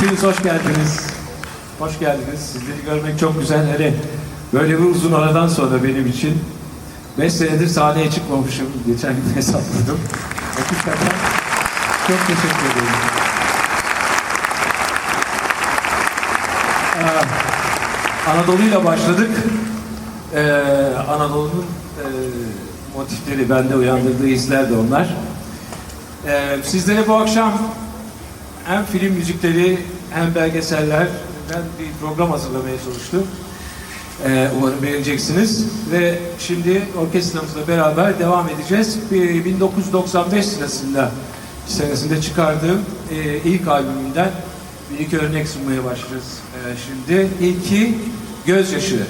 hepiniz hoş geldiniz. Hoş geldiniz. Sizleri görmek çok güzel. Hele böyle bir uzun aradan sonra benim için. Beş senedir sahneye çıkmamışım. Geçen gün hesapladım. Hakikaten çok teşekkür ederim. Ee, Anadolu'yla başladık. Ee, Anadolu'nun e, motifleri bende uyandırdığı izler de onlar. Ee, sizlere bu akşam hem film müzikleri hem belgeseller ben bir program hazırlamaya çalıştım. Ee, umarım beğeneceksiniz. Ve şimdi orkestramızla beraber devam edeceğiz. Bir 1995 sırasında senesinde çıkardığım e, ilk albümünden bir iki örnek sunmaya başlayacağız e, şimdi. İlki Gözyaşı.